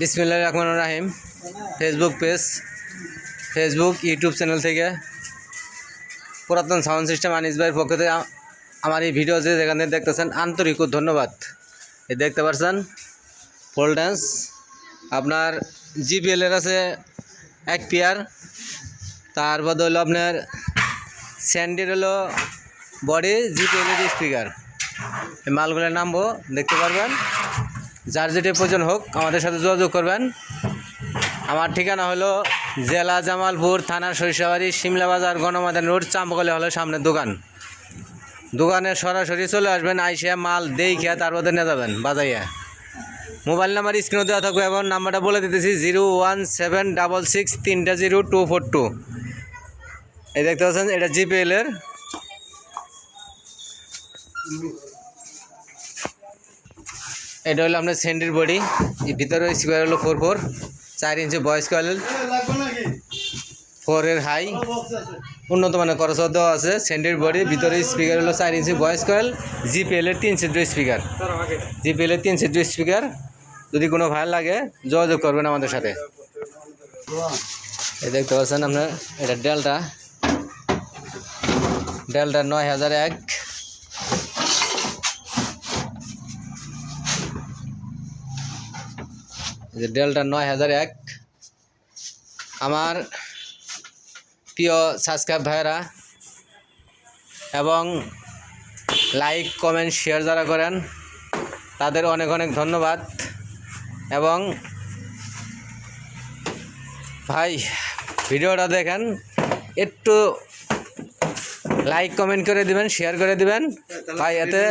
বিসমিল্লা রহমান রাহিম। Facebook page Facebook YouTube channel থেকে পুরাতন সাউন্ড সিস্টেম আনিস ভাইয়ের পক্ষ থেকে আমার এই ভিডিও যে যেখান থেকে দেখতেছেন, আন্তরিক ধন্যবাদ। এই দেখতে পাচ্ছেন পোল ড্যান্স আপনার জিপিএলের আছে এক পেয়ার তার বাদে হলো আপনার স্যান্ডের হলো বডি জিপিএলের স্পিকার এই মালগুলোর নামবো দেখতে পারবেন। যার যেটি প্রয়োজন হোক আমাদের সাথে যোগাযোগ করবেন। আমার ঠিকানা হলো জেলা জামালপুর থানা সরিষাবাড়ি সিমলা বাজার গণমাদান রোড, চাম্পকলে হলো সামনের দোকান। দোকানে সরাসরি চলে আসবেন আইসিয়া মাল দেই তার মধ্যে নিয়ে যাবেন, বাজাইয়া। মোবাইল নাম্বার স্ক্রিনে দেওয়া থাকবে এবং নাম্বারটা বলে দিতেছি, zero one seven double six তিনটা জিরো টু ফোর টু। এই দেখতে পাচ্ছেন, এটা জিপিএলের এটা হলো আপনার সেন্ডির বডি। ভিতরে স্কোয়ার হলো ফোর ফোর চার ইঞ্চি বয়স কয়েল ফোরের হাই উন্নত মানের খরচ দেওয়া আছে সেন্ডির বডি, ভিতরে স্পিকার হলো চার ইঞ্চি ভয়েস কয়েল এর তিন সিদ্ধ স্পিকার জিপিএল এর তিন সিদ্ধ স্পিকার যদি কোনো ভালো লাগে, যোগাযোগ করবেন আমাদের সাথে। এই দেখতে পাচ্ছেন আপনার, এটা ডেলটা ডেলটা নয় হাজার এক। যে ডেলটা নয় হাজার এক। আমার প্রিয় সাবস্ক্রাইব ভাইয়েরা এবং লাইক কমেন্ট শেয়ার যারা করেন তাদের অনেক অনেক ধন্যবাদ। এবং ভাই ভিডিওটা দেখেন একটু লাইক কমেন্ট করে দিবেন শেয়ার করে দিবেন। ভাই এতে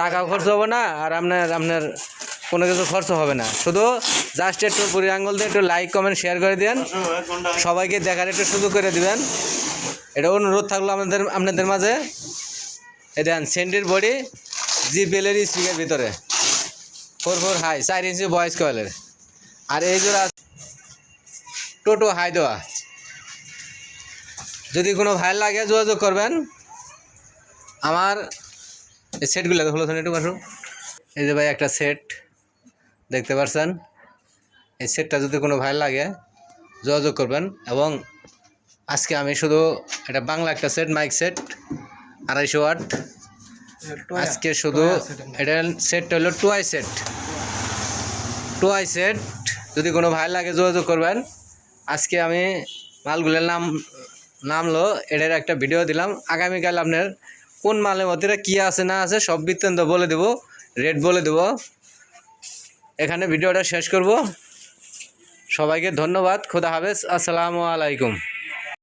টাকা খরচ হবে না আর আপনার আপনার কোনো কিছু খরচ হবে না। শুধু জাস্ট একটু বুড়ি আঙ্গুল দিয়ে একটু লাইক কমেন্ট শেয়ার করে দিবেন। সবাইকে দেখার একটু সুযোগ করে দিবেন। এটা অনুরোধ থাকল আপনাদের আপনাদের মাঝে। এ দেন সেন্টির বডি জি বেলের স্পিকের ভিতরে। ফোর ফোর হাই চার ইঞ্চি ভয়েস কয়েলের আর এই জোড়া টোটো হাই দেওয়া। যদি কোনো ভাই লাগে যোগাযোগ করবেন, আমার এই সেটগুলো হলো একটু এই যে ভাই, একটা সেট দেখতে পারছেন? এই সেটটা যদি কোনো ভাই লাগে যোগাযোগ করবেন এবং আজকে আমি শুধু এটা বাংলা একটা সেট মাইক সেট আড়াইশো ওয়াট। আজকে শুধু এটা সেটটা হলো টুয়াই সেট টুয়াই সেট যদি কোনো ভাই লাগে যোগাযোগ করবেন। আজকে আমি মালগুলোর নাম নামলো এটার একটা ভিডিও দিলাম। আগামীকাল আপনার কোন মালের মধ্যে কী আছে না আছে সব বৃত্তান্ত বলে দেবো রেট বলে দেবো। এখানে ভিডিওটা শেষ করব। সবাইকে ধন্যবাদ খোদা হাফেজ আসসালামু আলাইকুম।